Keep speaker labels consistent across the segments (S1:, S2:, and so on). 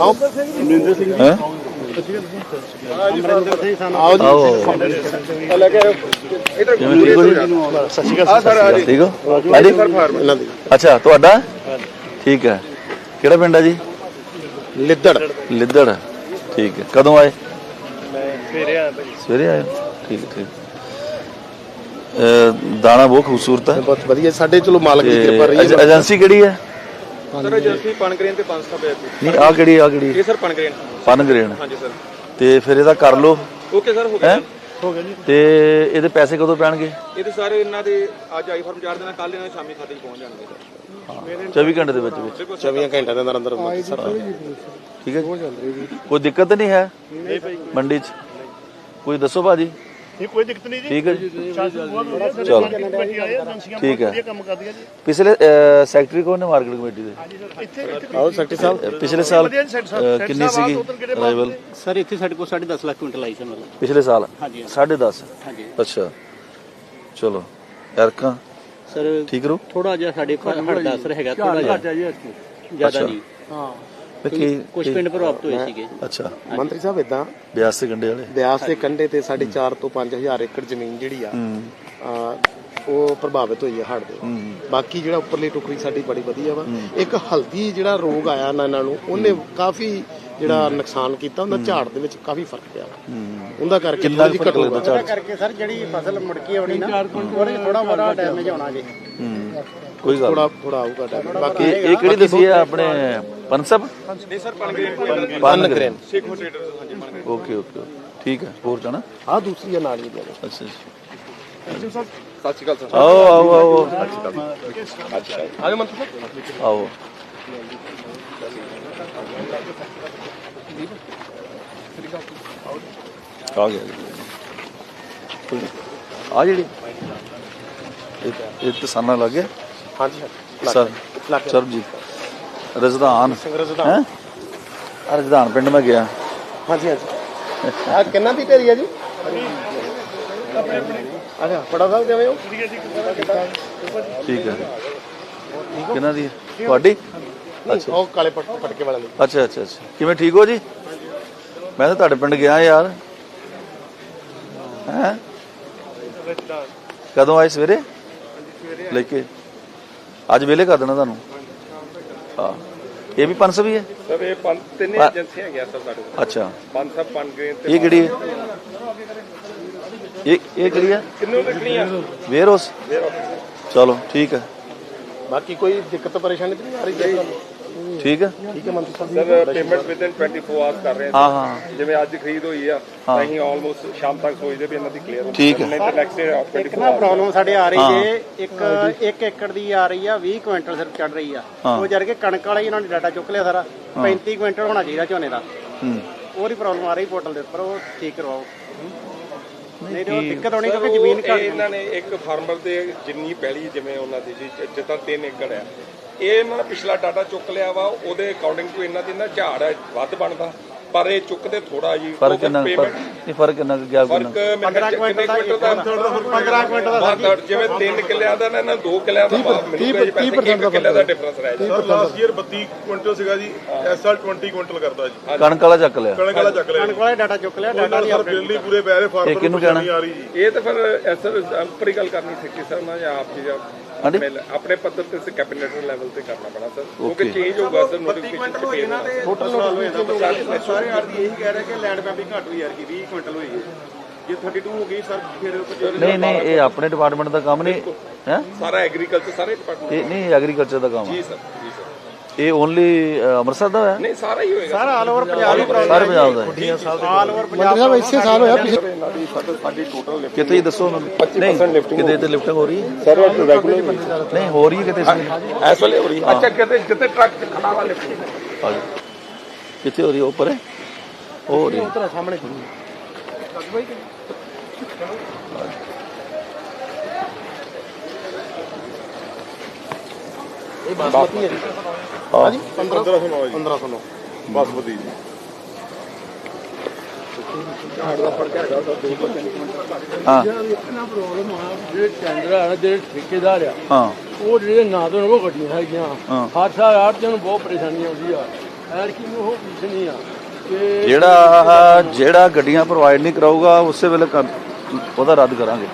S1: ਆਓ। ਜੀ।
S2: ਆਓ ਠੀਕ ਹੋ ਜੀ?
S1: ਸਤਿ ਸ਼੍ਰੀ ਅਕਾਲ ਸਰ
S2: ਠੀਕ ਹੋ? ਹਾਂਜੀ।
S1: ਇਹਨਾਂ ਦੀ
S2: ਅੱਛਾ ਤੁਹਾਡਾ? ਠੀਕ ਹੈ। ਕਿਹੜਾ ਪਿੰਡ ਹੈ ਜੀ?
S1: ਲਿੱਦੜ।
S2: ਲਿੱਦੜ। ਠੀਕ ਹੈ। ਕਦੋਂ ਆਏ? ਸਵੇਰੇ ਆਏ ਸਵੇਰੇ ਆਏ? ਠੀਕ ਠੀਕ। ਦਾਣਾ ਬਹੁਤ ਖੂਬਸੂਰਤ ਹੈ।
S1: ਬਹੁਤ ਵਧੀਆ। ਸਾਡੇ ਚਲੋ ਮਾਲਕ ਦੀ
S2: ਤੇ
S1: ਕਿਰਪਾ ਰਹੀ ਹੈ।
S2: ਏਜੰਸੀ ਕਿਹੜੀ ਹੈ?
S3: ਸਰ ਏਜੰਸੀ ਪਨਗ੍ਰੇਨ ਤੇ 500 ਰੁਪਏ
S2: ਨਹੀਂ ਆ ਕਿਹੜੀ ਆ ਕਿਹੜੀ?
S3: ਇਹ ਸਰ ਪਨਗ੍ਰੇਨ
S2: ਪਨਗ੍ਰੇਨ
S3: ਹਾਂਜੀ ਸਰ।
S2: ਤੇ ਫਿਰ ਇਹਦਾ ਕਰ ਲਓ।
S3: ਓਕੇ ਸਰ ਹੋ ਗਿਆ
S1: ਹੋ? ਗਿਆ ਜੀ।
S2: ਤੇ ਇਹਦੇ ਪੈਸੇ ਕਦੋਂ ਪੈਣਗੇ?
S3: ਇਹ ਤੇ ਸਾਰੇ ਇਹਨਾਂ ਦੇ ਅੱਜ ਆਈ ਫਾਰਮ ਚਾਰ ਦਿਨਾਂ ਕੱਲ ਇਹਨਾਂ ਦੇ ਸ਼ਾਮੀ ਖਾਤੇ 'ਚ ਪਹੁੰਚ ਜਾਣਗੇ ਸਰ।
S2: 24 ਘੰਟੇ ਦੇ ਵਿੱਚ ਵਿੱਚ।
S1: 24 ਘੰਟਿਆਂ ਦੇ ਅੰਦਰ ਅੰਦਰ ਸਰ।
S2: ਠੀਕ ਹੈ ਜੀ। ਕੋਈ ਦਿੱਕਤ ਨਹੀਂ ਹੈ? ਮੰਡੀ 'ਚ? ਕੋਈ ਦੱਸੋ ਭਾਜੀ
S4: ਇਹ ਕੋਈ ਦਿੱਕਤ ਨਹੀਂ ਜੀ
S2: ਠੀਕ ਹੈ ਜੀ ਚਲੋ ਠੀਕ ਹੈ।
S4: ਕੰਮ ਕਰਦੀਆਂ ਜੀ
S2: ਪਿਛਲੇ ਸੈਕਟਰੀ ਕੌਣ ਨੇ ਮਾਰਕੀਟ ਕਮੇਟੀ ਦੇ
S4: ਇੱਥੇ
S1: ਆਓ ਸੈਕਟਰੀ ਸਾਹਿਬ
S2: ਪਿਛਲੇ ਸਾਲ ਕਿੰਨੀ ਸੀਗੀ ਅਰਾਈਵਲ
S5: ਸਰ ਇੱਥੇ ਸਾਡੇ ਕੋਲ 10.5 ਲੱਖ ਕੁਇੰਟਲ ਆਈ ਸੀ ਮਤਲਬ
S2: ਪਿਛਲੇ ਸਾਲ
S5: ਹਾਂਜੀ
S2: 10.5
S5: ਹਾਂਜੀ
S2: ਅੱਛਾ ਚਲੋ ਐਰਕਾ
S5: ਸਰ
S2: ਠੀਕ ਰਹੋ
S5: ਥੋੜਾ ਜਿਹਾ ਸਾਡੇ ਹੜ ਦਾ ਅਸਰ ਹੈਗਾ ਥੋੜਾ ਜਿਹਾ ਜ਼ਿਆਦਾ। ਨਹੀਂ
S2: ਕੀ
S5: ਕੁਝ ਪਿੰਡ ਪ੍ਰਭਾਵਿਤ ਹੋਏ ਸੀਗੇ।
S2: ਅੱਛਾ।
S1: ਮੰਤਰੀ ਸਾਹਿਬ ਇਦਾਂ
S2: ਬਿਆਸ ਦੇ ਗੰਡੇ ਵਾਲੇ।
S1: ਬਿਆਸ ਦੇ ਕੰਢੇ ਤੇ ਸਾਡੀ 4 ਤੋਂ 5000 ਏਕੜ ਜ਼ਮੀਨ ਜਿਹੜੀ ਆ ਉਹ ਪ੍ਰਭਾਵਿਤ ਹੋਈ ਹੈ ਹੜ੍ਹ ਦੇ ਬਾਕੀ ਜਿਹੜਾ ਉੱਪਰਲੀ ਟੁਕੜੀ ਸਾਡੀ ਬੜੀ ਵਧੀਆ ਵਾ। ਇੱਕ ਹਲਦੀ ਜਿਹੜਾ ਰੋਗ ਆਇਆ ਨਾ ਇਹਨਾਂ ਨੂੰ ਉਹਨੇ ਕਾਫੀ ਜਿਹੜਾ ਨੁਕਸਾਨ ਕੀਤਾ ਉਹਦਾ ਝਾੜ ਦੇ ਵਿੱਚ ਕਾਫੀ ਫ਼ਰਕ ਪਿਆ
S2: ਹੂੰ।
S1: ਉਹਦਾ ਕਰਕੇ
S2: ਕਿੰਨਾ ਕੁ ਫ਼ਰਕ ਲੱਗਦਾ ਝਾੜ?
S5: ਕਰਕੇ ਸਰ ਜਿਹੜੀ ਫਸਲ ਮੁੜਕੀ ਆਉਣੀ ਨਾ ਉਹਦੇ ਥੋੜਾ ਬੜਾ ਡੈਮੇਜ ਹੋਣਾ ਜੀ।
S2: ਕੋਈ ਗੱਲ
S1: ਥੋੜਾ ਥੋੜਾ ਆਊਗਾ ਟਾਈਮ ਬਾਕੀ
S2: ਇਹ ਇਹ ਕਿਹੜੀ ਦੱਸੀ ਹੈ ਆਪਣੇ ਪਨਸਬ
S3: ਨਹੀਂ ਸਰ ਪਨਗ੍ਰੇਨ
S2: ਪਨਗ੍ਰੇਨ
S3: ਸਿੱਖ ਟ੍ਰੇਡਰਸ ਹਾਂਜੀ ਪਨਗ੍ਰੇਨ
S2: ਓਕੇ ਓਕੇ ਠੀਕ ਹੈ ਹੋਰ ਜਾਣਾ?
S1: ਆ ਦੂਸਰੀ ਆ ਨਾਲੀ ਦੀ
S2: ਅੱਛਾ ਅੱਛਾ।
S3: ਸਤਿ ਸ਼੍ਰੀ ਅਕਾਲ ਸਰ।
S2: ਆਓ ਆਓ ਆਓ
S1: ਆਜੋ ਮੰਤਰੀ ਸਾਹਿਬ।
S2: ਆਓ। ਆ ਗਿਆ। ਕੋਈ ਨੀ। ਆ ਜਿਹੜੀ ਇਹ ਇਹ ਕਿਸਾਨਾਂ ਲੱਗ ਗਿਆ?
S1: ਹਾਂਜੀ
S2: ਸਰ। ਸਰਬਜੀਤ। ਰਜ਼ਦਾਨ।
S1: ਸਿੰਘ ਰਜ਼ਦਾਨ।
S2: ਹੈ? ਰਜ਼ਦਾਨ ਪਿੰਡ ਮੈਂ ਗਿਆ।
S1: ਹਾਂਜੀ ਹਾਂਜੀ। ਆ ਕਿੰਨਾ ਦੀ ਢੇਰੀ ਆ ਜੀ? ਅੱਛਾ ਫੜਾ ਸਾਹਿਬ ਕਿਵੇਂ ਹੋ?
S2: ਠੀਕ ਹੈ। ਕਿਹਨਾਂ ਦੀ ਹੈ? ਤੁਹਾਡੀ?
S1: ਅੱਛਾ। ਉਹ ਕਾਲੇ ਪਟ ਪਟਕੇ ਵਾਲਿਆਂ ਦੀ।
S2: ਅੱਛਾ ਅੱਛਾ ਅੱਛਾ। ਕਿਵੇਂ ਠੀਕ ਹੋ ਜੀ? ਮੈਂ ਤਾਂ ਤੁਹਾਡੇ ਪਿੰਡ ਗਿਆ ਯਾਰ। ਹੈ? ਕਦੋਂ ਆਏ ਸਵੇਰੇ? ਲੈ ਕੇ। ਅੱਜ ਵੇਲੇ ਕਰ ਦੇਣਾ ਤੁਹਾਨੂੰ। ਹਾਂ। ਇਹ ਵੀ 500 ਵੀ ਹੈ?
S3: ਸਰ ਇਹ ਪੰਜ ਤਿੰਨ ਏਜੰਸੀਆਂ ਹੈਗੀਆਂ ਸਰ ਸਾਡੇ ਕੋਲ।
S2: ਅੱਛਾ।
S3: ਪੰਜ ਸਭ ਤੇ
S2: ਇਹ ਕਿਹੜੀ ਹੈ? ਇਹ ਇਹ ਕਿਹੜੀ ਹੈ?
S3: ਕਿੰਨੂੰ ਰੱਖਣੀਆਂ
S2: ਵੇਅਰ ਹਾਊਸ। ਚਲੋ ਠੀਕ ਹੈ।
S1: ਬਾਕੀ ਕੋਈ ਦਿੱਕਤ ਪਰੇਸ਼ਾਨੀ ਤਾਂ ਨਹੀਂ ਆ ਰਹੀ? ਜੀ?
S2: ਠੀਕ ਹੈ?
S1: ਠੀਕ ਹੈ ਮੰਤਰੀ ਸਾਹਿਬ।
S3: ਸਰ ਪੇਮੈਂਟ ਵਿਦਨ 24 ਆਵਰਸ ਕਰ ਰਹੇ ਹਾਂ।
S2: ਹਾਂ ਹਾਂ।
S3: ਜਿਵੇਂ ਅੱਜ ਖਰੀਦ ਹੋਈ ਆ ਤਾਂ ਅਸੀਂ ਆਲਮੋਸਟ ਸ਼ਾਮ ਤੱਕ ਸੋਚਦੇ ਵੀ ਇਹਨਾਂ ਦੀ ਕਲੀਅਰ ਹੋ
S2: ਠੀਕ ਹੈ।
S3: ਨਹੀਂ ਤਾਂ ਨੈਕਸਟ ਡੇ 24
S5: ਇੱਕ ਨਾ ਪ੍ਰੋਬਲਮ ਸਾਡੇ ਆ ਰਹੀ। ਜੇ ਇੱਕ 1 ਏਕੜ ਦੀ ਆ ਰਹੀ ਆ 20 ਕੁਇੰਟਲ ਸਿਰਫ ਚੜ ਰਹੀ ਆ। ਉਹ ਜਰ ਕੇ ਕਣਕ ਵਾਲਾ ਹੀ ਇਹਨਾਂ ਨੇ ਡਾਟਾ ਚੁੱਕ ਲਿਆ ਸਾਰਾ। 35 ਕੁਇੰਟਲ ਹੋਣਾ ਚਾਹੀਦਾ ਝੋਨੇ ਦਾ।
S2: ਹੂੰ।
S5: ਉਹਦੀ ਪ੍ਰੋਬਲਮ ਆ ਰਹੀ ਪੋਰਟਲ ਦੇ ਉੱਪਰ ਉਹ ਠੀਕ ਕਰਵਾਓ। ਨਹੀਂ ਤੇ ਉਹ ਦਿੱਕਤ ਹੋਣੀ ਕਿਉਂਕਿ ਜ਼ਮੀਨ
S3: ਇਹ
S5: ਘੱਟ
S3: ਇਹਨਾਂ ਨੇ ਇੱਕ ਫਾਰਮਰ ਦੇ ਜਿੰਨੀ ਪਹਿਲੀ ਜਿਵੇਂ ਉਹਨਾਂ ਦੀ ਜਿੱਦਾਂ 3 ਏਕੜ ਆ। ਇਹ ਇਹਨਾਂ ਨੇ ਪਿਛਲਾ ਡਾਟਾ ਚੁੱਕ ਲਿਆ ਵਾ ਉਹਦੇ ਅਕੋਰਡਿੰਗ ਟੂ ਇਹਨਾਂ ਦੀ ਨਾ ਝਾੜ ਹੈ, ਵੱਧ ਬਣਦਾ। ਪਰ ਇਹ ਚੁੱਕਦੇ ਥੋੜਾ ਜੀ
S2: ਫ਼ਰਕ ਕਿੰਨਾ ਕੁ- ਫ਼ਰਕ ਨਹੀਂ ਫ਼ਰਕ ਕਿੰਨਾ ਕੁ ਗਿਆ
S3: ਫ਼ਰਕ
S2: ਕਿੰਨਾ
S3: 15 ਕੁਇੰਟਲ ਦਾ 15 ਕੁਇੰਟਲ ਦਾ ਜਿਵੇਂ 3 ਕਿੱਲਿਆਂ ਦਾ ਨਾ ਇਹਨਾਂ 2 ਕਿੱਲਿਆਂ ਦਾ ਮਿਲੂਗਾ ਜੀ ਪੈਸੇ 1 ਕਿੱਲੇ ਦਾ ਡਿਫਰੈਂਸ ਰਹਿ ਜੀ
S4: ਸਰ ਲਾਸਟ ਈਅਰ 32 ਕੁਇੰਟਲ ਸੀਗਾ ਜੀ ਇਸ ਸਾਲ 20 ਕੁਇੰਟਲ ਕਰਦਾ ਜੀ।
S2: ਕਣਕ ਵਾਲਾ ਚੱਕ ਲਿਆ।
S4: ਕਣਕ ਵਾਲਾ ਚੱਕ ਲਿਆ
S5: ਕਣਕ ਵਾਲੇ ਡਾਟਾ ਚੁੱਕ ਲਿਆ ਡਾਟਾ ਨਹੀਂ ਆਪਣੇ
S4: ਬਿਜਲੀ ਪੂਰੇ ਪੈ ਰਹੇ ਫਾਰਮਰ
S2: ਇਹ ਕਿਹਨੂੰ
S4: ਨੂੰ ਪਰੇਸ਼ਾਨੀ
S2: ਕਹਿਣਾ?
S4: ਆ ਰਹੀ ਜੀ।
S3: ਇਹ ਤਾਂ ਫਿਰ ਐਸਰ ਉੱਪਰ ਹੀ ਗੱਲ ਕਰਨੀ ਸਿੱਖੀ ਸਰ ਨਾ ਜਾਂ ਆਪ ਜੀ ਜਾਂ। ਆਪਣੇ- ਪੱਧਰ ਤੇ ਸੇ ਕੈਬਨਿਟ ਲੈਵਲ ਤੇ ਕਰਨਾ ਪੈਣਾ ਸਰ। ਕਿਉਂਕਿ. ਚੇਂਜ ਹੋਊਗਾ ਸਰ ਨੋਟੀਫਿਕੇਸ਼ਨ
S1: ਟੋਟਲ ਨੋਟੀਫਿਕੇਸ਼ਨ
S6: ਸਾਰੇ ਆਰਦੀ ਇਹੀ ਕਹਿ ਰਹੇ ਕਿ ਲੈਂਡ ਮੈਪਿੰਗ ਘੱਟ ਹੋਈ ਯਾਰ ਕਿ 20 ਕੁਇੰਟਲ ਹੋਈ ਹੈ। ਜੇ 32 ਹੋ ਗਈ ਸਰ ਫਿਰ ਕੁਝ
S2: ਨਹੀਂ ਨਹੀਂ ਇਹ ਆਪਣੇ ਡਿਪਾਰਟਮੈਂਟ ਦਾ ਕੰਮ ਨਹੀਂ। ਹੈ?
S3: ਸਾਰਾ ਐਗਰੀਕਲਚਰ ਸਾਰੇ ਡਿਪਾਰਟਮੈਂਟ
S2: ਇਹ ਨਹੀਂ ਐਗਰੀਕਲਚਰ ਦਾ ਕੰਮ
S3: ਜੀ। ਸਰ ਜੀ ਸਰ।
S2: ਇਹ ਓਨਲੀ ਅੰਮ੍ਰਿਤਸਰ ਦਾ ਹੈ?
S3: ਨਹੀਂ ਸਾਰਾ ਹੀ ਹੋਏਗਾ।
S5: ਸਾਰਾ ਆਲ ਓਵਰ ਪੰਜਾਬ ਹੀ
S2: ਸਾਰੇ ਪੰਜਾਬ ਦਾ
S5: ਆਲ ਓਵਰ ਪੰਜਾਬ
S1: ਸਾਹਿਬ ਇਸੇ ਸਾਲ ਹੋਇਆ ਪਿਛਲੇ
S3: ਇਹਨਾਂ ਦੀ ਸਾਡੀ ਸਾਡੀ ਟੋਟਲ
S2: ਕਿਤੇ ਹੀ ਦੱਸੋ ਨਹੀਂ ਕਿਤੇ ਤੇ ਲਿਫਟਿੰਗ ਹੋ ਰਹੀ ਹੈ?
S3: ਸਰ ਰੈਗੂਲਰ
S2: ਨਹੀਂ ਹੋ ਰਹੀ ਹੈ ਕਿਤੇ। ਇਸ
S3: ਐਸ ਵੇਲੇ ਹੋ ਰਹੀ ਹੈ। ਅੱਛਾ ਕਿਤੇ ਜਿੱਤੇ ਟਰੱਕ ਚ ਖੜਾ ਵਾਲੇ
S2: ਆ ਕਿੱਥੇ ਹੋ ਰਹੀ ਉੱਪਰ ਹੈ? ਉਹ ਹੋ ਰਹੀ ਹੈ।
S1: ਸਾਹਮਣੇ। ਇਹ ਬਾਸਮਤੀ ਹੈ। ਜੀ
S2: ਹਾਂ।
S4: 1509 ਜੀ
S1: 1509
S4: ਬਾਸਮਤੀ ਜੀ
S2: ਹਾਂ
S7: ਨਾ ਪ੍ਰੋਬਲਮ ਆ ਜਿਹੜੇ ਟੈਂਡਰ ਆ ਨਾ, ਜਿਹੜੇ ਠੇਕੇਦਾਰ ਆ
S2: ਹਾਂ।
S7: ਉਹ ਜਿਹੜੇ ਨਾ ਤੋਂ ਉਹ ਗੱਡੀਆਂ ਹੈਗੀਆਂ।
S2: ਹਾਂ।
S7: ਹਰ ਸਾਲ ਆੜਤੀਆਂ ਨੂੰ ਬਹੁਤ ਪਰੇਸ਼ਾਨੀ ਆਉਂਦੀ ਆ ਐਰ ਕੀ ਉਹ ਕੁਛ ਨਹੀਂ ਆ ਕਿ
S2: ਜਿਹੜਾ ਜਿਹੜਾ ਗੱਡੀਆਂ ਪ੍ਰੋਵਾਈਡ ਨਹੀਂ ਕਰਾਊਗਾ ਉਸੇ ਵੇਲੇ ਉਹਦਾ ਰੱਦ ਕਰਾਂਗੇ।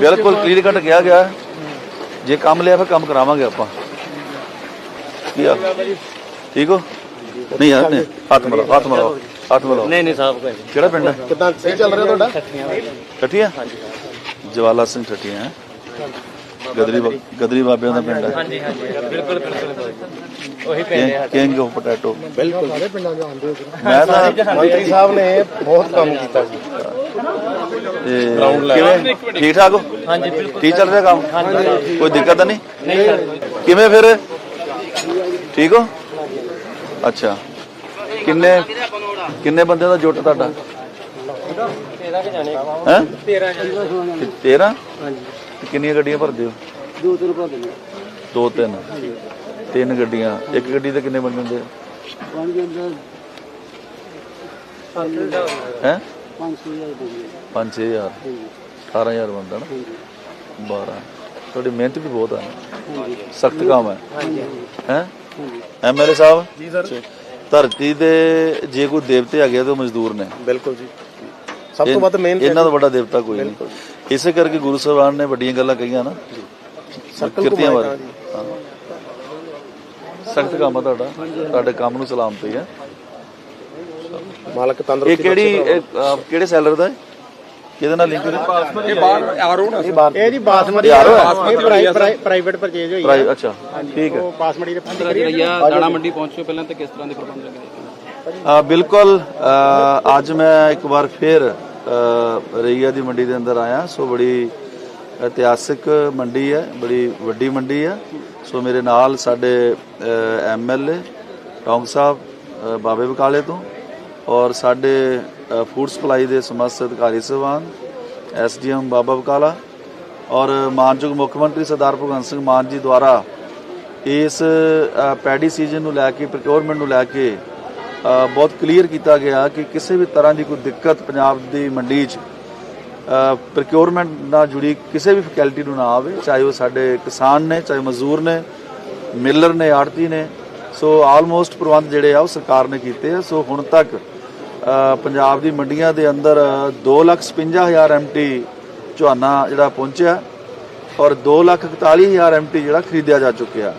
S2: ਬਿਲਕੁਲ ਕਲੀਅਰ ਕੱਟ ਕਿਹਾ ਗਿਆ। ਜੇ ਕੰਮ ਲਿਆ ਫਿਰ ਕੰਮ ਕਰਾਵਾਂਗੇ ਆਪਾਂ। ਠੀਕ ਹੋ? ਨਹੀਂ ਯਾਰ ਨਹੀਂ ਹੱਥ ਮਿਲਾਓ ਹੱਥ ਮਿਲਾਓ ਹੱਥ ਮਿਲਾਓ।
S5: ਨਹੀਂ ਨਹੀਂ ਸਾਹਿਬ ਕੋਈ
S2: ਕਿਹੜਾ ਪਿੰਡ ਹੈ?
S1: ਕਿਦਾਂ ਸਹੀ ਚੱਲ ਰਿਹਾ ਤੁਹਾਡਾ?
S2: ਠੱਠੀਆਂ ਜਵਾਲਾ ਸਿੰਘ ਠੱਠੀਆਂ ਹੈ? ਗਦਰੀ ਗਦਰੀ ਬਾਬਿਆਂ ਦਾ ਪਿੰਡ ਹੈ।
S5: ਹਾਂਜੀ ਹਾਂਜੀ ਬਿਲਕੁਲ ਬਿਲਕੁਲ। ਉਹੀ
S2: ਕਿੰਗ ਆਫ ਪੋਟੈਟੋ।
S1: ਬਿਲਕੁਲ। ਸਾਰੇ ਪਿੰਡਾਂ ਦੇ ਆਉਂਦੇ
S2: ਮੈਂ ਤਾਂ
S1: ਮੰਤਰੀ ਸਾਹਿਬ ਨੇ ਬਹੁਤ ਕੰਮ ਕੀਤਾ ਜੀ
S2: ਤੇ ਕਿਵੇਂ? ਠੀਕ ਠਾਕ ਹੋ?
S5: ਹਾਂਜੀ ਬਿਲਕੁਲ।
S2: ਠੀਕ ਚੱਲ ਰਿਹਾ ਕੰਮ ਕੋਈ ਦਿੱਕਤ ਤਾਂ ਨਹੀਂ?
S5: ਨਹੀਂ ਸਰ।
S2: ਕਿਵੇਂ ਫਿਰ? ਠੀਕ ਹੋ? ਅੱਛਾ। ਕਿੰਨੇ ਕਿੰਨੇ ਬੰਦਿਆਂ ਦਾ ਜੁੱਟ ਤੁਹਾਡਾ?
S5: ਤੇਰਾ ਕਿ ਜਾਣੇ।
S2: ਹੈ?
S5: 13 ਜਾਣੇ।
S2: 13 ਤੇ ਕਿੰਨੀਆਂ ਗੱਡੀਆਂ ਭਰਦੇ ਹੋ?
S7: ਦੋ ਤਿੰਨ ਭਰਾ ਦੇ
S2: ਦੋ ਤਿੰਨ। ਤਿੰਨ ਗੱਡੀਆਂ ਇੱਕ ਗੱਡੀ ਤੇ ਕਿੰਨੇ ਬੰਦੇ ਹੁੰਦੇ?
S7: ਬਣ ਜਾਂਦਾ
S2: ਹੈ?
S7: 5000 ਦੇ
S2: 5-6000 18000 ਬੰਦਾ ਨਾ? 12 ਤੁਹਾਡੀ ਮਿਹਨਤ ਵੀ ਬਹੁਤ ਹੈ ਸਖਤ ਕੰਮ ਹੈ? ਹੈ ਐਮਐਲਏ ਸਾਹਿਬ?
S1: ਜੀ ਸਰ।
S2: ਧਰਤੀ ਦੇ ਜੇ ਕੋਈ ਦੇਵਤੇ ਹੈਗੇ ਆ ਤਾਂ ਉਹ ਮਜ਼ਦੂਰ ਨੇ।
S1: ਬਿਲਕੁਲ ਜੀ। ਸਭ ਤੋਂ ਵੱਧ ਮਿਹਨਤ
S2: ਇਹਨਾਂ ਤੋਂ ਵੱਡਾ ਦੇਵਤਾ ਕੋਈ ਨਹੀਂ। ਇਸੇ ਕਰਕੇ ਗੁਰੂ ਸਾਹਿਬਾਨ ਨੇ ਵੱਡੀਆਂ ਗੱਲਾਂ ਕਹੀਆਂ ਨਾ।
S1: ਸਰਕਲ
S2: ਕਿਰਤੀਆਂ
S1: ਘੁਮਾਏ
S2: ਬਾਰੇ? ਸਖਤ ਕੰਮ ਆ ਤੁਹਾਡਾ। ਤੁਹਾਡੇ ਕੰਮ ਨੂੰ ਸਲਾਮਤੀ ਹੈ
S1: ਮਾਲਕ
S2: ਇਹ
S1: ਤੰਦਰੁਸਤੀ
S2: ਕਿਹੜੀ ਇਹ, ਅਹ, ਕਿਹੜੇ ਸੈਲਰ ਦਾ ਹੈ? ਕਿਹਦੇ ਨਾਲ ਲਿੰਕ ਹੈ।
S3: ਇਹ ਬਾਹਰ ਆਰੋ ਨਾ
S5: ਇਹ ਜੀ ਬਾਸਮਤੀ
S2: ਯਾਰ,
S5: ਇਹ ਪ੍ਰਾਈਵੇਟ ਪਰਚੇਜ ਹੋਈ
S2: ਪ੍ਰਾਈਵੇਟ ਅੱਛਾ ਠੀਕ ਹੈ।
S5: ਉਹ ਬਾਸਮਤੀ ਦੇ ਫੰਡ
S8: ਦਾਣਾ ਮੰਡੀ ਪਹੁੰਚੋ ਪਹਿਲਾਂ ਤੇ ਕਿਸ ਤਰ੍ਹਾਂ ਦੇ ਪ੍ਰਬੰਧ ਲੱਗੇ
S2: ਅ, ਬਿਲਕੁਲ ਅ, ਅੱਜ ਮੈਂ ਇੱਕ ਵਾਰ ਫਿਰ ਅ, ਰਈਆ ਦੀ ਮੰਡੀ ਦੇ ਅੰਦਰ ਆਇਆ। ਸੋ ਬੜੀ ਇਤਿਹਾਸਿਕ ਮੰਡੀ ਹੈ ਬੜੀ ਵੱਡੀ ਮੰਡੀ ਹੈ। ਸੋ ਮੇਰੇ ਨਾਲ ਸਾਡੇ ਐਮਐਲਏ ਟੌਂਗ ਸਾਹਿਬ ਬਾਬੇ ਬਕਾਲੇ ਤੋਂ ਔਰ ਸਾਡੇ ਫੂਡ ਸਪਲਾਈ ਦੇ ਸਮਸਤ ਅਧਿਕਾਰੀ ਸਹਿਬਾਨ ਐਸਡੀਐਮ ਬਾਬਾ ਬਕਾਲਾ ਔਰ ਮਾਨਯੋਗ ਮੁੱਖ ਮੰਤਰੀ ਸਰਦਾਰ ਭਗਵੰਤ ਸਿੰਘ ਮਾਨ ਜੀ ਦੁਆਰਾ ਇਸ ਪੈਡੀ ਸੀਜ਼ਨ ਨੂੰ ਲੈ ਕੇ ਪ੍ਰੋਕਿਉਰਮੈਂਟ ਨੂੰ ਲੈ ਕੇ ਬਹੁਤ ਕਲੀਅਰ ਕੀਤਾ ਗਿਆ ਕਿ ਕਿਸੇ ਵੀ ਤਰ੍ਹਾਂ ਦੀ ਕੋਈ ਦਿੱਕਤ ਪੰਜਾਬ ਦੀ ਮੰਡੀ 'ਚ ਪ੍ਰੋਕਿਉਰਮੈਂਟ ਨਾਲ ਜੁੜੀ ਕਿਸੇ ਵੀ ਫੈਕਲਟੀ ਨੂੰ ਨਾ ਆਵੇ, ਚਾਹੇ ਉਹ ਸਾਡੇ ਕਿਸਾਨ ਨੇ, ਚਾਹੇ ਮਜ਼ਦੂਰ ਨੇ ਮਿਲਰ ਨੇ ਆੜਤੀ ਨੇ, ਸੋ ਆਲਮੋਸਟ ਪ੍ਰਬੰਧ ਜਿਹੜੇ ਆ ਉਹ ਸਰਕਾਰ ਨੇ ਕੀਤੇ ਆ। ਸੋ ਹੁਣ ਤੱਕ ਪੰਜਾਬ ਦੀ ਮੰਡੀਆਂ ਦੇ ਅੰਦਰ 255000 ਐਮਟੀ ਝੋਨਾ ਜਿਹੜਾ ਪਹੁੰਚਿਆ ਔਰ 241000 ਐਮਟੀ ਜਿਹੜਾ ਖਰੀਦਿਆ ਜਾ ਚੁੱਕਿਆ।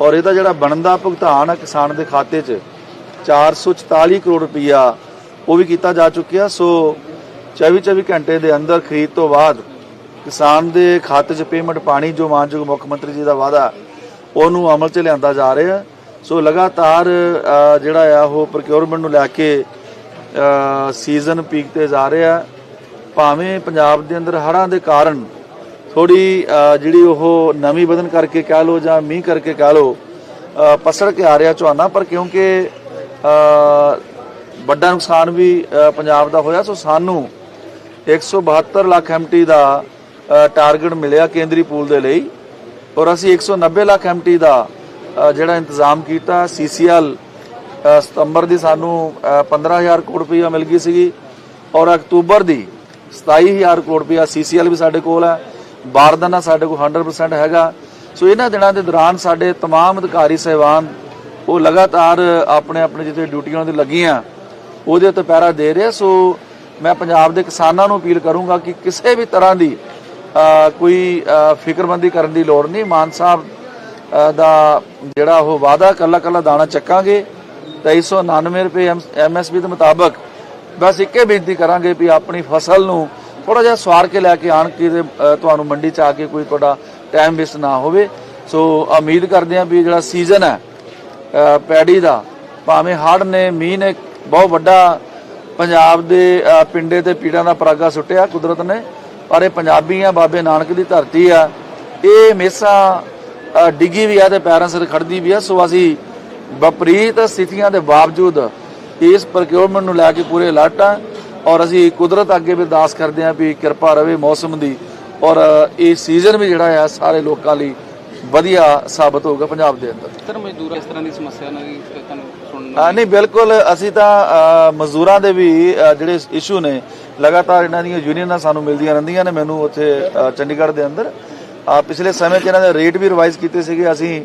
S2: ਔਰ ਇਹਦਾ ਜਿਹੜਾ ਬਣਦਾ ਭੁਗਤਾਨ ਆ ਕਿਸਾਨ ਦੇ ਖਾਤੇ 'ਚ 444 ਕਰੋੜ ਰੁਪਈਆ ਉਹ ਵੀ ਕੀਤਾ ਜਾ ਚੁੱਕਿਆ। ਸੋ 24 24 ਘੰਟੇ ਦੇ ਅੰਦਰ ਖਰੀਦ ਤੋਂ ਬਾਅਦ ਕਿਸਾਨ ਦੇ ਖਾਤੇ 'ਚ ਪੇਮੈਂਟ ਪਾਣੀ ਜੋ ਮਾਨਯੋਗ ਮੁੱਖ ਮੰਤਰੀ ਜੀ ਦਾ ਵਾਅਦਾ ਉਹਨੂੰ ਅਮਲ 'ਚ ਲਿਆਂਦਾ ਜਾ ਰਿਹਾ ਸੋ ਲਗਾਤਾਰ ਜਿਹੜਾ ਆ ਉਹ ਪ੍ਰੋਕਿਉਰਮੈਂਟ ਨੂੰ ਲੈ ਕੇ ਸੀਜ਼ਨ ਪੀਕ ਤੇ ਜਾ ਰਿਹਾ ਭਾਵੇਂ ਪੰਜਾਬ ਦੇ ਅੰਦਰ ਹੜ੍ਹਾਂ ਦੇ ਕਾਰਨ ਥੋੜੀ ਜਿਹੜੀ ਉਹ ਨਵੀਂ ਬਦਨ ਕਰਕੇ ਕਹਿ ਲੋ ਜਾਂ ਮੀਂਹ ਕਰਕੇ ਕਹਿ ਲੋ ਅ, ਪਸੜ ਕੇ ਆ ਰਿਹਾ ਝੋਨਾ ਪਰ ਕਿਉਂਕਿ ਵੱਡਾ ਨੁਕਸਾਨ ਵੀ ਪੰਜਾਬ ਦਾ ਹੋਇਆ। ਸੋ ਸਾਨੂੰ 172 ਲੱਖ ਐਮਟੀ ਦਾ ਅ, ਟਾਰਗੇਟ ਮਿਲਿਆ ਕੇਂਦਰੀ ਪੂਲ ਦੇ ਲਈ ਔਰ ਅਸੀਂ 190 ਲੱਖ ਐਮਟੀ ਦਾ ਅ, ਜਿਹੜਾ ਇੰਤਜ਼ਾਮ ਕੀਤਾ ਸੀਸੀਐਲ ਸਤੰਬਰ ਦੀ ਸਾਨੂੰ ਅ, 15000 ਕਰੋੜ ਰੁਪਈਆ ਮਿਲ ਗਈ ਸੀਗੀ ਔਰ ਅਕਤੂਬਰ ਦੀ 27000 ਕਰੋੜ ਰੁਪਈਆ ਸੀਸੀਐਲ ਵੀ ਸਾਡੇ ਕੋਲ ਹੈ ਬਾਰਦਾਨਾ ਸਾਡੇ ਕੋਲ 100% ਹੈਗਾ ਸੋ ਇਹਨਾਂ ਦਿਨਾਂ ਦੇ ਦੌਰਾਨ ਸਾਡੇ तमाम ਅਧਿਕਾਰੀ ਸਹਿਬਾਨ ਉਹ ਲਗਾਤਾਰ ਆਪਣੇ ਆਪਣੇ ਜਿੱਥੇ ਡਿਊਟੀਆਂ ਦੇ ਲੱਗੀਆਂ ਉਹਦੇ ਉੱਤੇ ਪਹਿਰਾ ਦੇ ਰਹੇ ਆ। ਸੋ ਮੈਂ ਪੰਜਾਬ ਦੇ ਕਿਸਾਨਾਂ ਨੂੰ ਅਪੀਲ ਕਰੂੰਗਾ ਕਿ ਕਿਸੇ ਵੀ ਤਰ੍ਹਾਂ ਦੀ ਕੋਈ ਫਿਕਰਮੰਦੀ ਕਰਨ ਦੀ ਲੋੜ ਨਹੀਂ। ਮਾਨ ਸਾਹਿਬ ਦਾ ਜਿਹੜਾ ਉਹ ਵਾਅਦਾ, ਕੱਲਾ ਕੱਲਾ ਦਾਣਾ ਚੱਕਾਂਗੇ 2399 ਰੁਪਏ ਐਮਐਸਪੀ ਦੇ ਮੁਤਾਬਕ ਬਸ ਇੱਕੇ ਬੇਨਤੀ ਕਰਾਂਗੇ ਵੀ ਆਪਣੀ ਫਸਲ ਨੂੰ ਥੋੜਾ ਜਿਹਾ ਸਵਾਰ ਕੇ ਲੈ ਕੇ ਆਣ ਕੇ ਤੁਹਾਨੂੰ ਮੰਡੀ ਚ ਆ ਕੇ ਕੋਈ ਤੁਹਾਡਾ ਟਾਈਮ ਵੇਸਟ ਨਾ ਹੋਵੇ। ਸੋ ਉਮੀਦ ਕਰਦੇ ਹਾਂ ਵੀ ਜਿਹੜਾ ਸੀਜ਼ਨ ਹੈ ਪੈੜੀ ਦਾ, ਭਾਵੇਂ ਹੜ੍ਹ ਨੇ, ਮੀਂਹ ਨੇ, ਬਹੁਤ ਵੱਡਾ ਪੰਜਾਬ ਦੇ ਪਿੰਡੇ ਤੇ ਪੀੜਾਂ ਦਾ ਪਰਾਗਾ ਸੁੱਟਿਆ ਕੁਦਰਤ ਨੇ, ਪਰ ਇਹ ਪੰਜਾਬੀ ਆ ਬਾਬੇ ਨਾਨਕ ਦੀ ਧਰਤੀ ਆ। ਇਹ ਹਮੇਸ਼ਾ ਡਿੱਗੀ ਵੀ ਆ ਤੇ ਪੈਰਾਂ ਸਿਰ ਖੜਦੀ ਵੀ ਆ। ਸੋ ਅਸੀਂ ਵਿਪਰੀਤ ਸਥਿਤੀਆਂ ਦੇ ਬਾਵਜੂਦ ਇਸ ਪ੍ਰੋਕਿਉਰਮੈਂਟ ਨੂੰ ਲੈ ਕੇ ਪੂਰੇ ਅਲਰਟ ਆ ਔਰ ਅਸੀਂ ਕੁਦਰਤ ਅੱਗੇ ਵੀ ਅਰਦਾਸ ਕਰਦੇ ਹਾਂ ਵੀ ਕਿਰਪਾ ਰਵੇ ਮੌਸਮ ਦੀ ਔਰ ਇਹ ਸੀਜ਼ਨ ਵੀ ਜਿਹੜਾ ਆ ਸਾਰੇ ਲੋਕਾਂ ਲਈ ਵਧੀਆ ਸਾਬਤ ਹੋਊਗਾ ਪੰਜਾਬ ਦੇ ਅੰਦਰ।
S8: ਸਰ, ਮਜ਼ਦੂਰ ਇਸ ਤਰ੍ਹਾਂ ਦੀ ਸਮੱਸਿਆ ਨਾਲ ਤੁਹਾਨੂੰ
S2: ਨਹੀਂ ਬਿਲਕੁਲ ਅਸੀਂ ਤਾਂ ਮਜ਼ਦੂਰਾਂ ਦੇ ਵੀ ਜਿਹੜੇ ਇਸ਼ੂ ਨੇ ਲਗਾਤਾਰ ਇਹਨਾਂ ਦੀਆਂ ਯੂਨੀਅਨਾਂ ਸਾਨੂੰ ਮਿਲਦੀਆਂ ਰਹਿੰਦੀਆਂ ਨੇ ਮੈਨੂੰ ਉੱਥੇ ਚੰਡੀਗੜ੍ਹ ਦੇ ਅੰਦਰ। ਪਿਛਲੇ ਸਮੇਂ 'ਚ ਇਹਨਾਂ ਦੇ ਰੇਟ ਵੀ ਰਿਵਾਈਜ਼ ਕੀਤੇ ਸੀਗੇ ਅਸੀਂ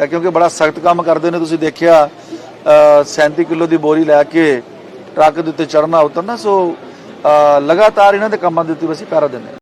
S2: ਕਿਉਂਕਿ ਬੜਾ ਸਖਤ ਕੰਮ ਕਰਦੇ ਨੇ ਤੁਸੀਂ ਦੇਖਿਆ ਅ, 37 ਕਿਲੋ ਦੀ ਬੋਰੀ ਲੈ ਕੇ ਟਰੱਕ ਦੇ ਉੱਤੇ ਚੜਨਾ ਉਤਰਨਾ ਸੋ ਲਗਾਤਾਰ ਇਹਨਾਂ ਦੇ ਕੰਮਾਂ ਦੇ ਉੱਤੇ ਅਸੀਂ ਪਹਿਰਾ ਦਿੰਦੇ